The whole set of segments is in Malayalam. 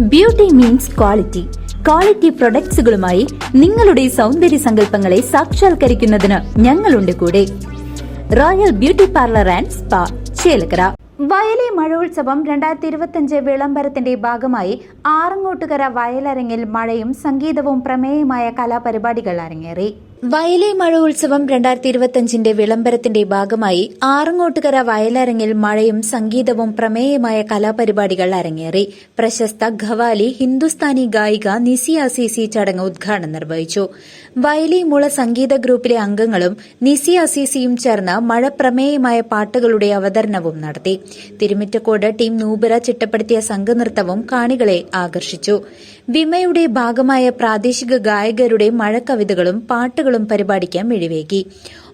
ബ്യൂട്ടി മീൻസ് ക്വാളിറ്റി ക്വാളിറ്റി പ്രൊഡക്ട്സുകളുമായി നിങ്ങളുടെ സൗന്ദര്യ സങ്കല്പങ്ങളെ സാക്ഷാത്കരിക്കുന്നതിന് ഞങ്ങളുണ്ട് കൂടെ. Royal beauty parlour and spa Chelakkara. Vayali മഴോത്സവം രണ്ടായിരത്തി ഇരുപത്തിയഞ്ച് വിളംബരത്തിന്റെ ഭാഗമായി ആറങ്ങോട്ടുകര വയലരങ്ങിൽ മഴയും സംഗീതവും പ്രമേയമായ കലാപരിപാടികൾ അരങ്ങേറി. വയലി മഴ ഉത്സവം രണ്ടായിരത്തി ഇരുപത്തിയഞ്ചിന്റെ വിളംബരത്തിന്റെ ഭാഗമായി ആറങ്ങോട്ടുകര വയലരങ്ങിൽ മഴയും സംഗീതവും പ്രമേയമായ കലാപരിപാടികൾ അരങ്ങേറി. പ്രശസ്ത ഖവാലി ഹിന്ദുസ്ഥാനി ഗായിക നിസി അസീസി ചടങ്ങ് ഉദ്ഘാടനം നിർവഹിച്ചു. വയലി മുള സംഗീത ഗ്രൂപ്പിലെ അംഗങ്ങളും നിസി അസീസിയും ചേർന്ന് മഴ പ്രമേയമായ പാട്ടുകളുടെ അവതരണവും നടത്തി. തിരുമിറ്റക്കോട് ടീം നൂബിറ ചിട്ടപ്പെടുത്തിയ സംഘനൃത്തവും കാണികളെ ആകർഷിച്ചു. വിമയുടെ ഭാഗമായ പ്രാദേശിക ഗായകരുടെ മഴക്കവിതകളും പാട്ടുകളും പരിപാടിക്ക് മിഴിവേകി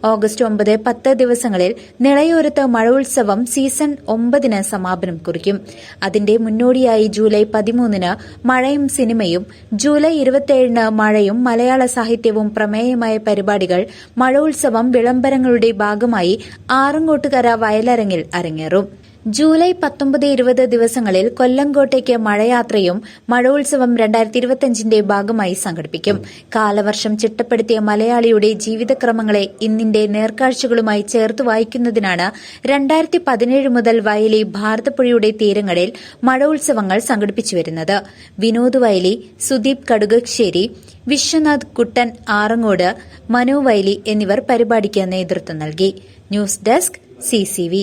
ഓഗസ്റ്റ് ഒമ്പത് പത്ത് ദിവസങ്ങളിൽ നിളയോരത്ത് മഴ ഉത്സവം സീസൺ ഒമ്പതിന് സമാപനം കുറിക്കും. അതിന്റെ മുന്നോടിയായി ജൂലൈ പതിമൂന്നിന് മഴയും സിനിമയും ജൂലൈ ഇരുപത്തിയേഴിന് മഴയും മലയാള സാഹിത്യവും പ്രമേയമായ പരിപാടികൾ മഴ ഉത്സവം വിളംബരങ്ങളുടെ ഭാഗമായി ആറങ്ങോട്ടുകര വയലരങ്ങിൽ അരങ്ങേറും. ജൂലൈ പത്തൊമ്പത് ഇരുപത് ദിവസങ്ങളിൽ കൊല്ലങ്കോട്ടേക്ക് മഴയാത്രയും മഴ ഉത്സവം രണ്ടായിരത്തി ഇരുപത്തിയഞ്ചിന്റെ ഭാഗമായി സംഘടിപ്പിക്കും. കാലവർഷം ചിട്ടപ്പെടുത്തിയ മലയാളിയുടെ ജീവിതക്രമങ്ങളെ ഇന്നിന്റെ നേർക്കാഴ്ചകളുമായി ചേർത്ത് വായിക്കുന്നതിനാണ് രണ്ടായിരത്തി പതിനേഴ് മുതൽ വയലി ഭാരതപ്പുഴയുടെ തീരങ്ങളിൽ മഴ ഉത്സവങ്ങൾ സംഘടിപ്പിച്ചുവരുന്നത് വിനോദ് വയലി സുദീപ് കടുകശ്ശേരി വിശ്വനാഥ് കുട്ടൻ ആറങ്ങോട് മനോ വയലി എന്നിവർ പരിപാടിക്ക് നേതൃത്വം നൽകി. News desk CCV